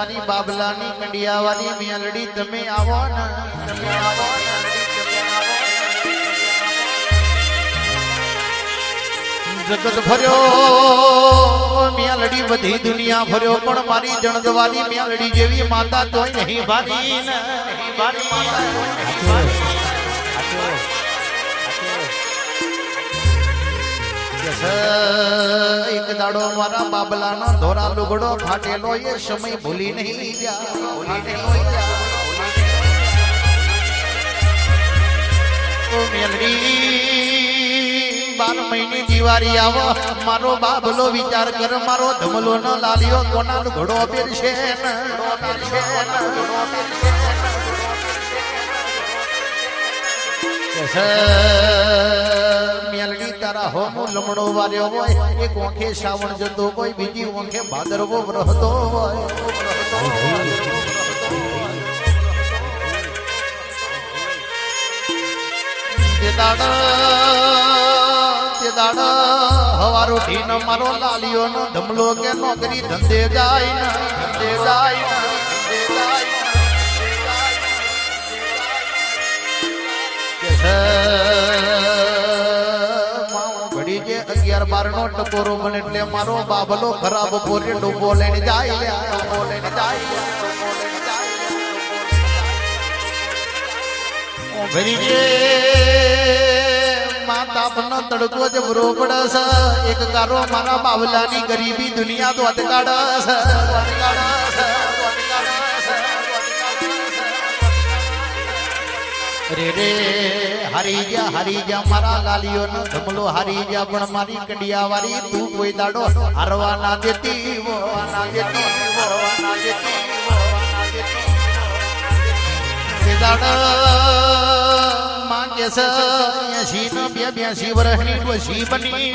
મારી બાબલાની કંડિયાવાની મેલડી તમે આવો ને. તમે આવો જગત ફર્યો મેલડી બધી દુનિયા ફર્યો પણ મારી જણદવાની મેલડી જેવી માતા તોય નહીં ભારી ને. નહીં ભારી માતા એક દાડો મારા બાબલાનો ધોરા લુગડો ફાટેલો એ સમય ભૂલી નહીં બાર મહિને દિવાળી આવો. મારો બાબલો વિચાર કર, મારો ધમલો ન લાલ્યો કોના ઘોડો પહેરશે ઘોડો તારા હોમો લમણો વાર્યો હોય, એક ઓંખે શ્રાવણ જતો હોય બીજી ઓંખે ભાદરવો વ્રહતો હોય. હવારો ઢીનો મારો લાલિયો નો ધમલો કે નોકરી ધંધે જાય ને ધંધે જાય જાય અગિયાર બાર નો ટકોરો બને એટલે મારો બાબલો ખરાબ પોરે ડૂબો લઈને જાય લઈને માતા પણ તડકો જ બરોબડસ એક કારો મારા બાબલાની ગરીબી દુનિયા તો અટકાડસ. રે રે, હારી જા હારી જા, મારા લાલીઓ નો ધમલો, હારી જા, પણ મારી કડિયા વાળી તું કોઈ દાડો હારવા ના દેતી વો ના દેતી વો ના દેતી દાડો માં કે છે એસી નો બે બ્યાસી વર્ષની ડોશી બની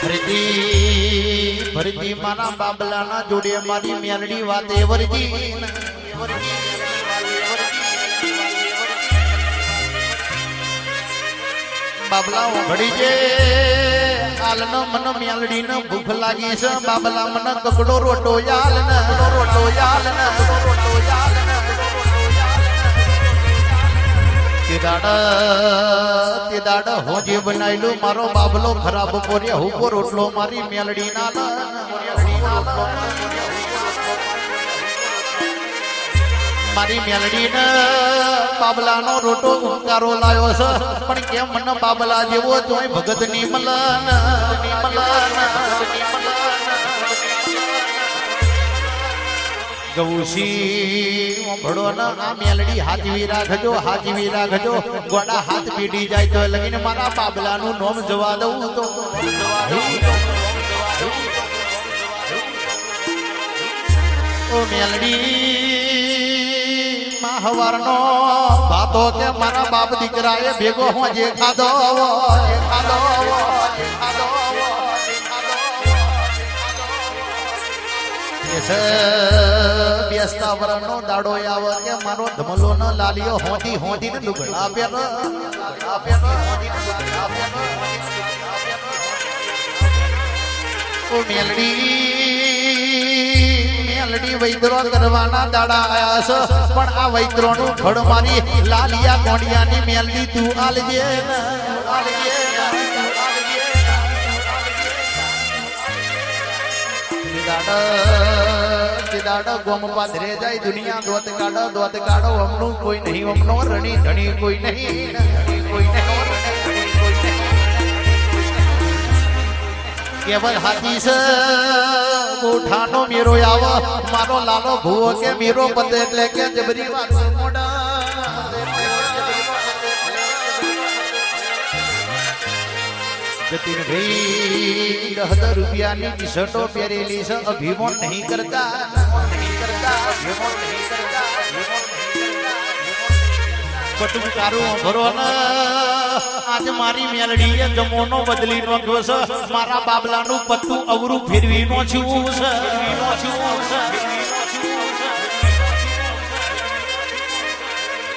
ફરીથી ફરીથી મારા બાબલાના જોડે મારી મેલડી વાતે વરજી ને. બાબલા ઘડી જે આલનો મન મેલડી ને ભૂખ લાગી છે બાબલા મન કકડો રોટો યાલ ને રોટો યાલ ને રોટો યાલ ને દાડા તે દાડા હોજે બનાવેલું મારો બાબલો ખરાબ પોરે હુકો રોટલો મારી મેલડી ના મારી મેલડી ને બાબલાનો રોટો ઉંકારો લાવ્યો છે. પણ કેમ મને બાબલા જેવો, તોય ભગતની મલનની ની ગૌશી ભડો ન આ મેલડી હાજવી રાખજો હાજવી રાખજો ગોડા હાથ પીડી જાય તો લગીને મારા બાબલાનું નોમ જવા દઉં તો. ઓ મેલડી, માં હવારનો ભાતો કે મારા બાપ દીકરાએ ભેગો હું જે ખાધો જે ખાધો. છે બેસતા વરણનો દાડો આવે કે મારો ધમલો ન લાલિયો હોધી હોધી ને લુગડા ને પહેર ઓ મેલડી મેલડી વૈદ્રો કરવાના દાડા આયા છે પણ આ વૈદ્રો નું ઘડ મારી લાલિયા કોડિયાની મેલડી તું આલજે આલજે ને, ને. દાડા તે દાડા ગોમ પાદરે જાય દુનિયા દોત કાઢો દોત કાઢો હમણું કોઈ નહીં હમણો રણી ધણી કોઈ નહીં કોઈ નહીં કેવલ હાથી છે ગોઠાનો મેરો આવો, મારો લાલો ભૂવો કે મેરો પતે એટલે કે જબરી વાત મોડા જતીન ભાઈ દસ હજાર રૂપિયાની ટી શર્ટો પહેરેલી છે. અભિમાન નહીં કરતા. પટુકારું કરતા અભિમાન નહીં કરતા અભિમાન નહીં કરતા. બટુક તારું ભરો ને. આજ મારી મેલડીએ જમોનો બદલી નો છે. મારા બાબલાનું પત્તું અવરું ફેરવી નો છું છે.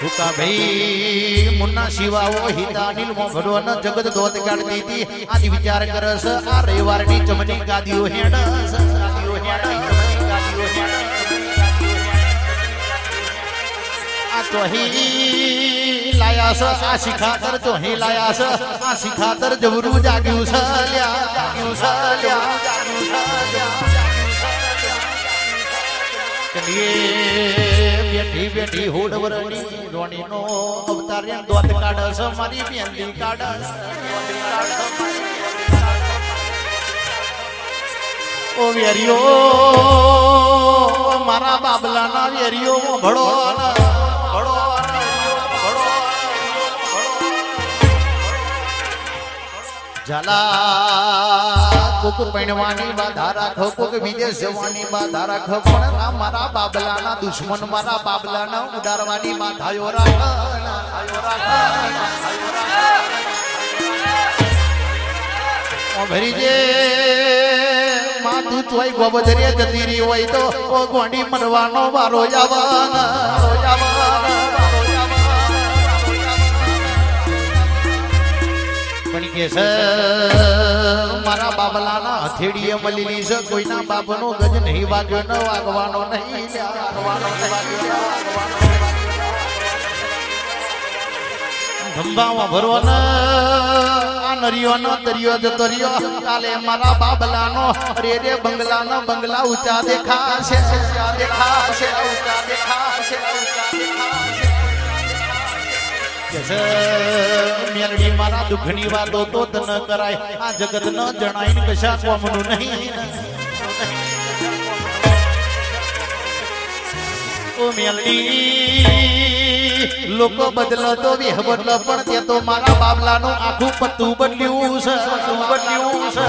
હુકા ભાઈ, મુન્ના શિવાઓ હિતા અનિલ મોભડવન જગત દોત કાઢ દીધી. આદિ વિચાર કરસ, આ રવિવારની ચમની ગાદીઓ હેડસ ગાદીઓ હેડ ચમની ગાદીઓ આ ચોહી લાયા છે આ શિખાતર ચોહી લાયા છે આ શિખાતર જબરું જાગ્યું છે લ્યા જાગ્યું છે લ્યા બેઠી બેઠી હોડવરની રોણીનો અવતાર દોત કાઢ છે મારી બેંદી કાઢ દોત કાઢ છે મારી બેંદી કાઢ. ઓ મારા બાબલાના વેરિયો ભળો ભળો ઝાલા કોક પૈણવાની બાધા રાખો કુક વિદેશ જવાની બાધા રાખો પણ મારા બાબલાના દુશ્મન મારા બાબલાના ઉડારવાની બાધાયો રાખ બાધાયો રાખ. ઓ ભરી જે માથું તોય ગોબધરે જતી રહી હોય તો ગોંડી મરવાનો વારો આવવાના, કે છે? મારા બાબલાના હથેડીએ મળેલી છે. કોઈના બાપનો ગજ નહીં વાગ્યો ન વાગવાનો નહીં લ્યા, વાગવાનો ન વાગવાનો નહીં. ધંભામાં ભરો ને. આ નરિયોનો દરિયો જતો કાલે મારા બાબલાનો રે બંગલા ઊંચા દેખાશે ઊંચા દેખાશે. મેલડી મારા દુઃખની વાતો તો ન કરાય. આ જગત ન જણાય ને કશા કોમનું નહીં. ઓ મેલડી, લોકો બદલો તો વેહ બદલો, પણ તે તો મારા બાબલાનું આખું પત્તું બદલ્યું છે બદલ્યું છે.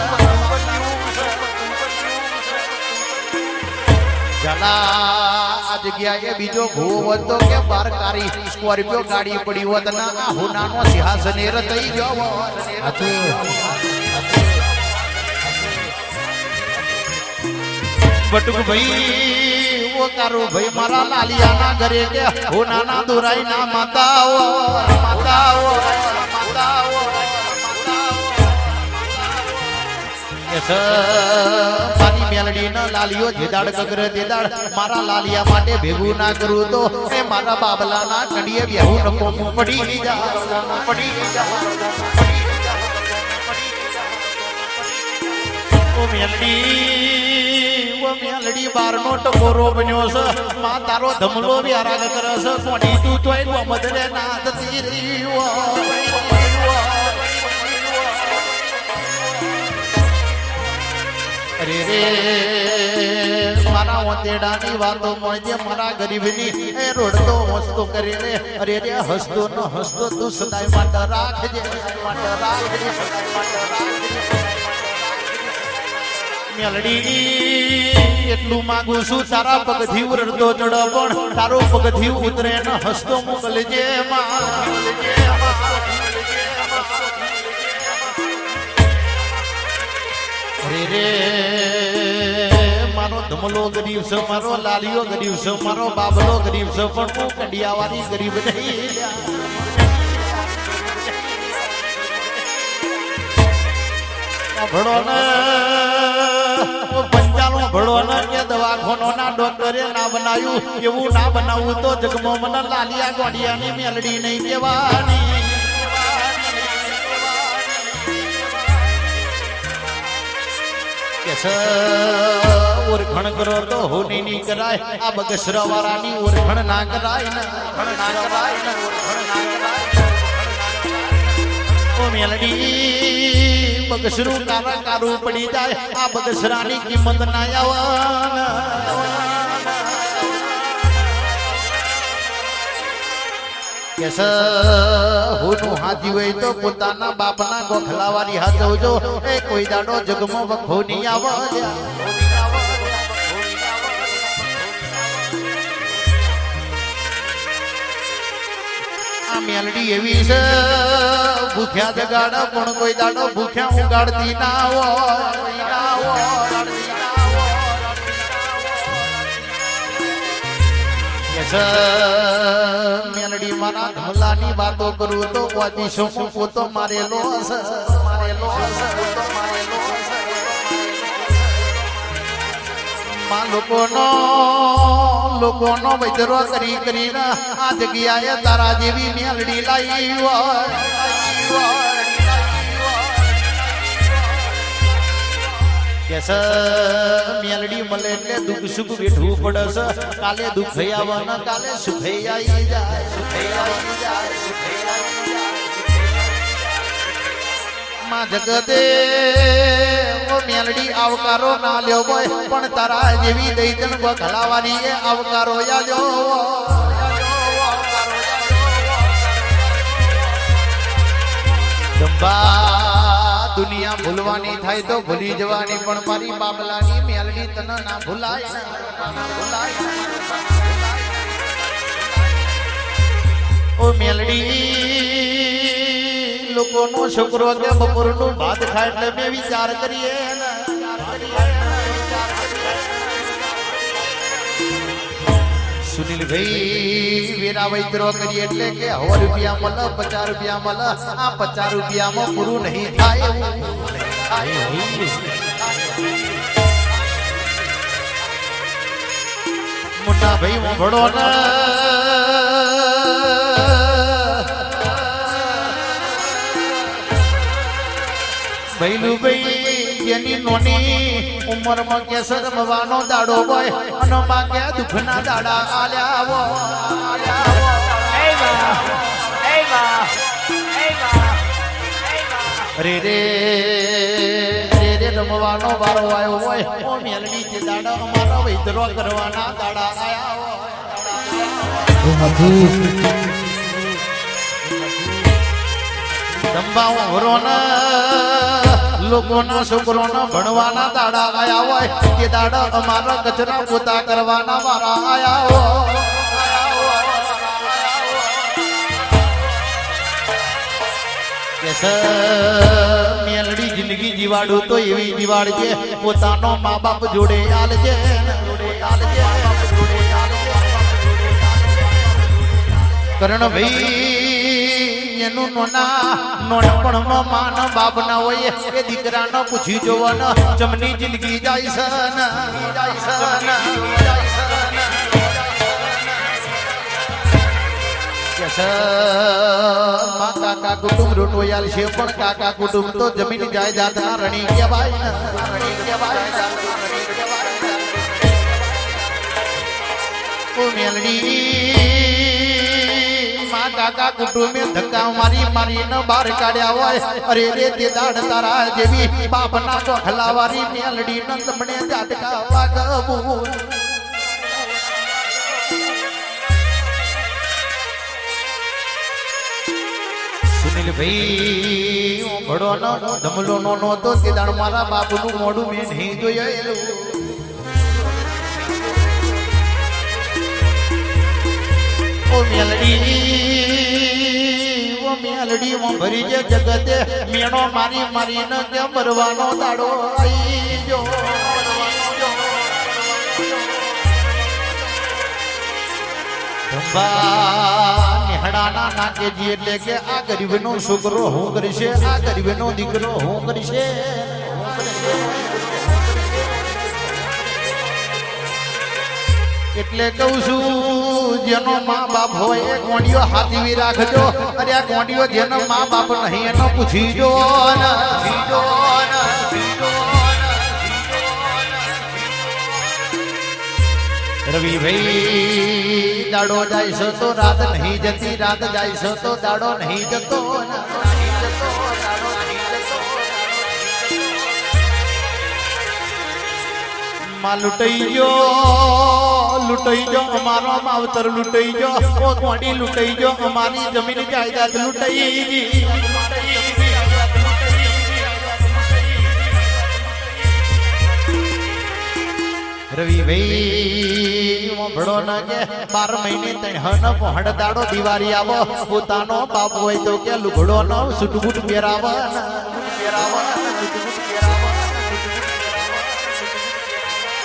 જલા આ જગ્યાએ બીજો ભૂવો હતો કે બારકારી. સ્કોર્પિયો ગાડી પડી હોત ના આ હુનાનો સિંહાસને થઈ ગયો. બટુક ભાઈ ઓ કારો ભાઈ મારા લાલિયાના ઘરે કે હુનાના દુરાઈ ના માતાઓ માતાઓ માતાઓ મેલડી મારા લાલિયા માટે ભેગું મારા બાબલા ના કડીએ બેહું નકો પડી જા બન્યો છે. માં તારો ધમલો વ્યારાગ. અરે રે, મારા ઓતેડાની વાતો મોજે મારા ગરીબની. એ રોડતો હસતો કરે રે. અરે રે, હસતો ન હસતો તું સદાય માટે રાખજે માટે રાખજે, સદાય માટે રાખજે. મેલડી એટલું માંગુ છું, તારા પગથી ઉરડતો ચડો પણ પગથી ઉતરે હસતો મોકલજે, માં. અરે મારો ધમલો ગરીબ મારો લાલિયો ગરીબ છે મારો બાબલો ગરીબ છે પણ હું કડિયાવાળી ગરીબ નહીં. ભણો ને પંચાનો કે દવાખાનો ડોક્ટરે ના બનાવ્યું, એવું ના બનાવવું તો જગમો મને લાલિયા ગોડિયાની મેલડી નહીં કહેવાની કે ઓરખણ કરો તો હોની ની કરાય. આ બગસરા વાળાની ઓરખણ ના કરાય ને ના કરાય ને ઓ મેલડી, બગસરું કારા કારું પડી જાય. આ બગસરાની કિંમત ના આવવાના કે સ હોનું હાથી હોય તો પોતાના બાપના ગોખલાવાળી હાથ હોજો. એ કોઈ દાડો જગમો વખો નહીં આવવા આ મેલડી એવી છે, ભૂખ્યા જગાડ પણ કોઈ દાડો ભૂખ્યા ઉગાડતી ના હોય. મેલડી મારા ઢોલાની વાતો કરું તો શું પોતો મારેલો મારેલો હશે, પોતો મારેલો હશે. માં લોકોનો લોકોનો વૈદરો કરી કરીને આ જગ્યાએ તારા જેવી મેલડી લાવી હોય. કે સ મેલડી મળે એટલે દુઃખ સુખ વેઠવું પડે છે. કાલે દુઃખ આવવાના, કાલે સુખ આવી જાય, સુખ આવી જાય, સુખમાં જગતે મેલડી આવકારો ના લ્યો પણ તારા જેવી દૈતન બખલાવાની એ આવકારો યાજો જંબા દુનિયા ભૂલવાની થાય તો ભૂલી જવાની, પણ મારી બાબલાની મેલડી તને ના ભૂલાય. ભૂલાય ઓ મેલડી, લોકોનો છોકરો કે બપોરનું ભાત ખાય એટલે મેં વિચાર કરીએ. સુનિલભાઈ વેરા વૈદ્રો કરીએ એટલે કે હવા રૂપિયા મળે પચાસ રૂપિયા મળે આ પચાસ રૂપિયામાં પૂરું નહીં થાય. મુન્ના ભાઈ હું ભણો ને ભાઈ જેની નોની ઉંમરમાં કેસર મવાનો દાડો હોય અને માં કે દુઃખના દાડા આલ્યા આલ્યા રે રે રે રે, રમવાનો વારો આવ્યો હોય, ઓ મેલડી જે દાડા અમારા વૈદરો કરવાના દાડા આયા હોય. દંબાઓ હરોના લોકોના છોકરોના ભણવાના દાડા આયા હોય કે દાડા અમારા કચરા પોતા કરવાના મારા આયા હોય. જિંદગી જીવાડું તો એવી જીવાડજે પોતાનો મા બાપ જોડે આલજે. જોડે કરણ ભાઈ એનું નોના નોનપણમાં માન બાપ ના હોય એ દીકરાનો પૂછી જોવાનો, જમની જિંદગી જાય છે ને, જાય કાકા કુટુંબ રોટોયાલ છે, પણ કાકા કુટુંબ તો જમીન જાયદાદ ના રણી કહેવાય રણી કહેવાય મેલડી કાકા કુટુંબે ધક્કા મારી મારીને બહાર કાઢ્યા હોય. અરે રે તે દાડ તારા જેવી બાપ ના તો હલાવારી મેલડી ન તમને જાટકા વાગવું. સુનિલ ભાઈ હું ભડો ન ધમલો નો નહોતો તે દાડ મારા બાપનું મોઢું મેં નહીં જોયેલું. ભરી જે જગતે મેણો મારી મારી ન કે મરવાનો દાડો આઈ જો નિહડાના નાકેજી એટલે કે આ ગરીબનો છોકરો હું કરશે, આ ગરીબનો દીકરો હું કરશે. એટલે કહું છું જેનો મા બાપ હોય એ કોંડીઓ હાથવી રાખજો અરે આ કોંડીઓ જેનો મા બાપ નહીં એનો પૂછી જો ને, પૂછી જો ને, પૂછી જો ને. રવિભાઈ દાડો જાય છે તો રાત નહીં જતી રાત જાય છે તો દાડો નહીં જતો ને, લૂંટાઈ ગયો, અમારો માવતર લૂંટાઈ ગયો ઓ કોડી લૂંટાઈ ગયો, અમારી જમીન જાયદાદ લૂંટાઈ ગઈ. રવિ ભાઈ મોભળો ન કે, બાર મહિને ત્રણ પહોંડ દાડો દિવાળી આવો. પોતાનો બાપ હોય તો કે લુગડો નો સુટબુટ પહેરાવ પહેરાવ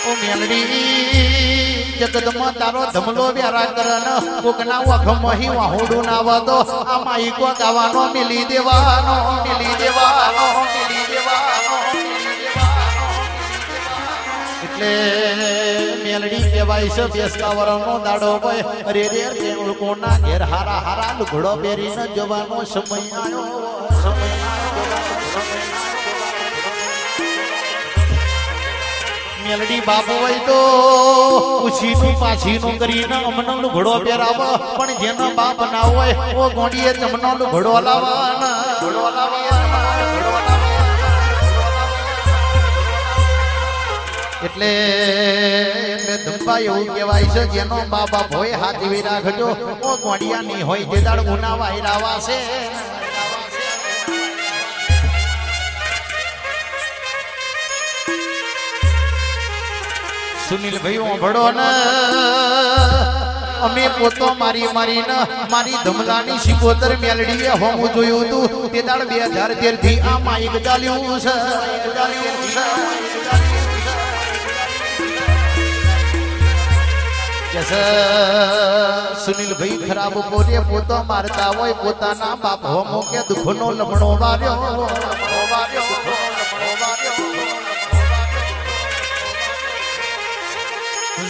ઓ મેલડી જગદમાં તારો ધમલો વ્યારા કરન કોકના વખમહી વાહુડું ના વાદો આ મિલી દેવાનો એટલે મેલડી કહેવાય છે, બેસતા દાડો હોય. અરે રે ઘેર હારા હારા લુઘડો પહેરીને જવાનો સમય આવ્યો સમય મેલડી બાપ હોય તો ઉછીનું પાછીનું કરીને અમનો ઘોડો પહેરાવ. પણ જેનો બાપ ના હોય, ઓ ગોડીએ લાવવાના ઘોડો લાવવાના. ઘોડો એટલે એમને ધંપા એવું કહેવાય છે, જેનો બાપ હોય હાથવી રાખજો ઓ ગોડિયા નહીં હોય જે દાડ ઉના વાયરાવા છે સુનિલ ભાઈ ઓભળો ને અમે પોતો મારી મારીને મારી ધમલાની શિકોતર મેલડીએ હોમું જોયું હતું. તે દાડ બે હજાર તેરથી આ માઈક ચાલ્યું છે. સુનિલ સુનિલભાઈ ખરાબ પોતે પોતો મારતા હોય પોતાના બાપ હોમો કે દુઃખનો લમણો વાર્યો વાર્યો,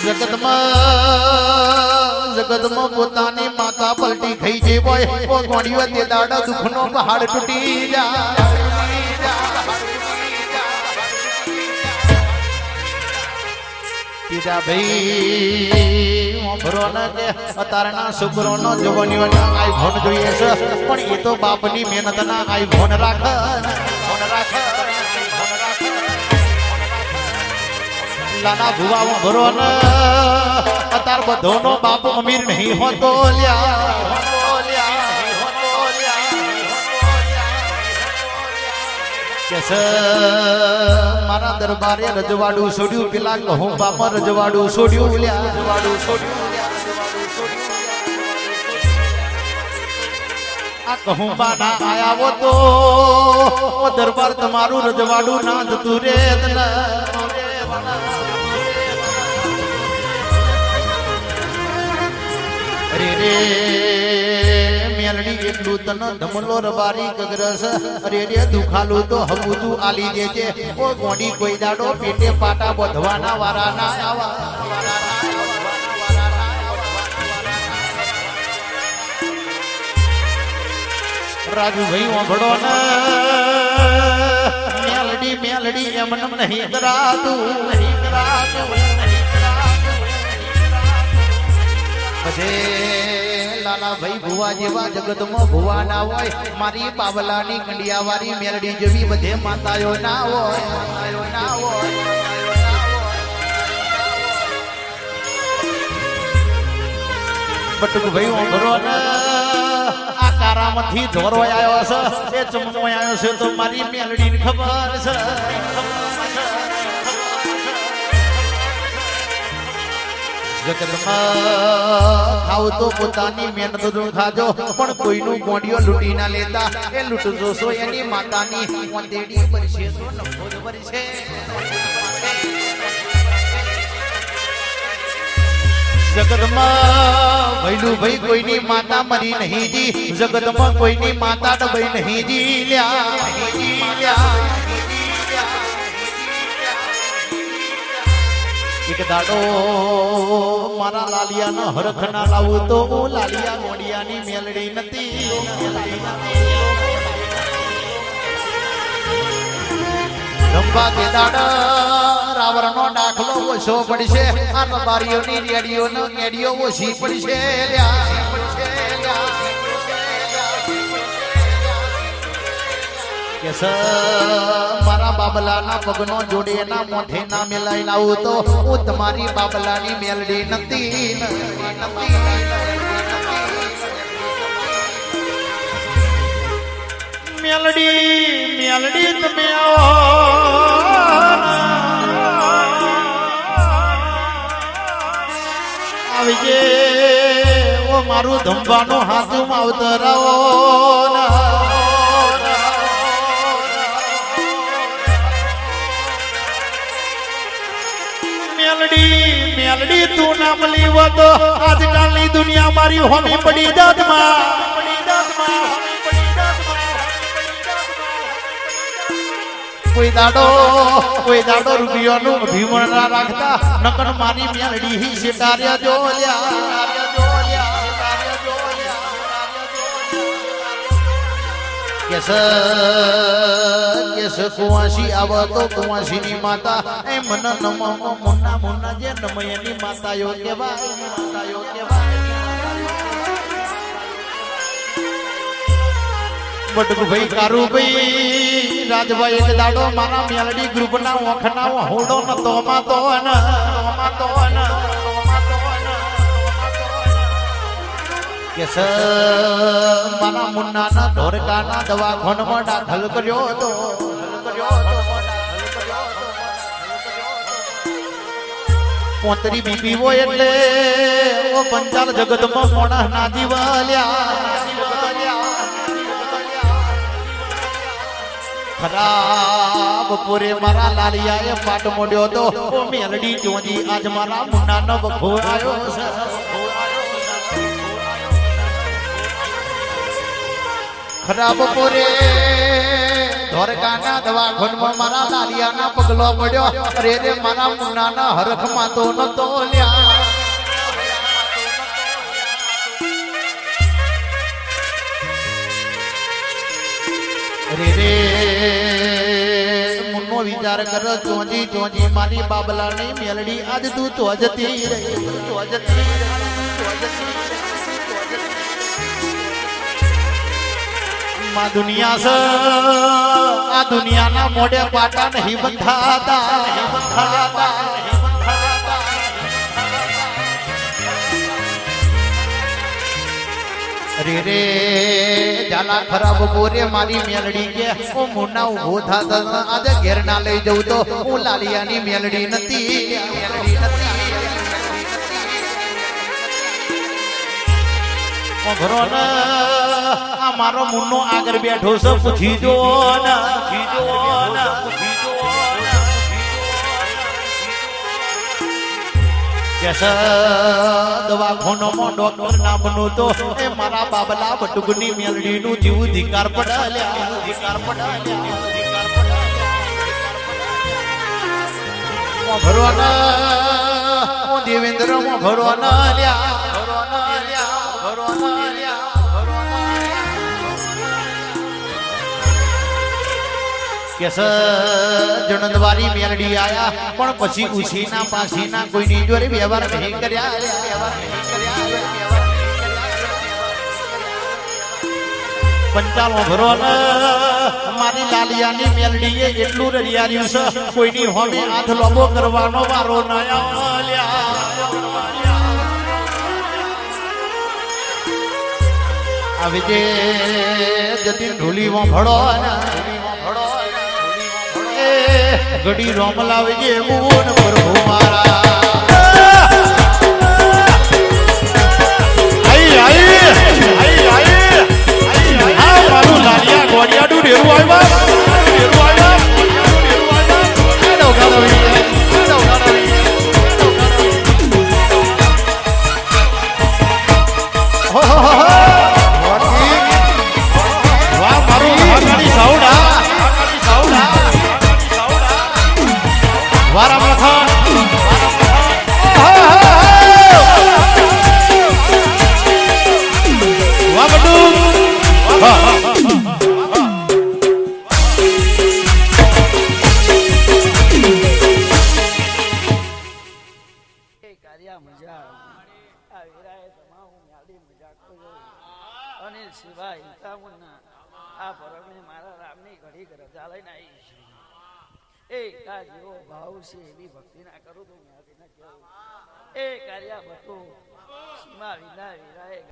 જગતમાં જગતમાં પોતાની માતા પલટી ખાઈ જે હોય તે દાડા દુઃખનો પહાડ તૂટી પીડા ભાઈ વાપરો ને કે, અતારના જવાનીઓનો આઈફોન જોઈએ છે. પણ એ તો બાપની મહેનતના આઈફોન રાખ. ફોન રાખ. લાના ભુવા ભરો ને અતાર બધોનો બાપ અમીર નહીં હોતો લ્યા. હોતો લ્યા, હોતો લ્યા. કે છે, મારા દરબારે રજવાડું છોડ્યું પેલા કહું બાપ રજવાડું છોડ્યું લ્યા. રજવાડું છોડ્યું કહું બાના આયાવો તો દરબાર તમારું રજવાડું ના જતું રે રે. મેલડી એટલું તન ધમલો રબારી ગગરસ. અરે રે દુખાલું તો આલી દેજે ઓ ગોડી, કોઈ દાડો પેટે પાટા બધવાના વારા ના આવા. રાજુભાઈ ને. મેલડી મેલડી એમ નહીં બધે લાલાભાઈ ભુવા જેવા જગતમાં ભુવા હોય, મારી બાબલાની કંડિયાવાળી મેલડી જેવી બધે માતાઓ ઓંભરો ને આ કારામાંથી ધોરો આવ્યો છે. એ ચમનો છે તો મારી મેલડીને ખબર છે. જગતમાં ખાવ તો પોતાની મહેનતનું ખાજો પણ કોઈનું ગોંડિયો લૂંટી ના લેતા. જ જગતમાં ભૈલું કોઈની માતા મરી નહીં જી જગતમાં કોઈની માતા ડબાઈ નહીં જી એક દાડો મારા લાલિયાના હરખ ના લાવું તો હું લાલિયા મોડિયાની મેલડી નથી. રંભા કે દાડા રાવણનો દાખલો ઓછો પડશે. આ રબારીઓની રેડીઓનો રેડિયો ઓછી પડશે. લ્યા, કે સ મારા બાબલાના પગનો જોડે એના મોઢે ના મેલાઈ લાવું તો હું તમારી બાબલાની મેલડી નથી મેલડી મેલડી તમે આવજે ઓ મારું ધંબાનું હાથું માવતરાવો મેલડી તું નામ લીવો તો આજકાલની દુનિયા મારી હોમી પડી દાદમાં કોઈ દાડો કોઈ દાડો રૂપિયાનું ભીમણ ના રાખતા નકર મારી મેલડી હી શિકાર્યા જોલ્યા લ્યા. કેસ કેસ કુવાસી આવો કુવાસી માતા. એ મુન્ના જે નમયની માતા યો કારુભાઈ, રાજભાઈ એક દાડો મારા મેલડી ગ્રુપ ના ઓખના હોડો ન તો માં તો ન તોમાં તો કેસ મારા મુન્ના ના ઢોરકા ના દવાખાનામાં દાખલ કર્યો હતો. પોતરી બીબી હોય એટલે ઓ પંચાલ જગતમાં મોણા ના દિવાલ્યા ખરાબ પૂરે મારા લાલિયાએ પાટ મોડ્યો તો મેલડી જોજી આજ મારા મુન્ના નો બખો આવ્યો ખરાબ પૂરે. ધોરકાના પગલો પડ્યો. અરે મુન્નાના હરખમાં તો નતો લ્યા. મુન્નો વિચાર કર, ચોજી ચોજી, મારી બાબલાની મેલડી આજ તું તો જતી રહી તો. માં દુનિયા છે. આ દુનિયાના મોઢે પાટા નહીં બંધાતા નહીં રે જાલા ખરાબ બોરે, મારી મેલડી કે હું મુના ઊભો થાતા આજે ઘેર ના લઈ જઉં તો હું લાલિયાની મેલડી નથી. મેલડી નથી ને મારો મુન્નો આગળ બેઠો છે. પૂછી જો ને, પૂછી જો ને, પૂછી જો ને કેસ દવાખાનામાં ડોક્ટર નામનું તો એ મારા બાબલા બટુકની મેલડીનું જીવ ધિકાર પડાલ્યા. ધિકાર ભરવાના દેવેન્દ્ર ભરવાના લ્યા. કેસ જણદવારી મેલડી આયા. પણ પછી ઉછીના પાછીના કોઈની જોડે વ્યવહાર નહીં કર્યા. પંચાલો ભરો ને મારી લાલિયાની મેલડીએ એટલું રડિયાર્યું છે, કોઈની હોમે હાથ લોબો કરવાનો વારો ના આવી જે જતી ઢોલી ભળો ને એ ઘડી રોમ લાવજે મૂન પ્રભુ મારા. ગોડિયાડું ડેરું આવ્યા Navi, Navi, Navi.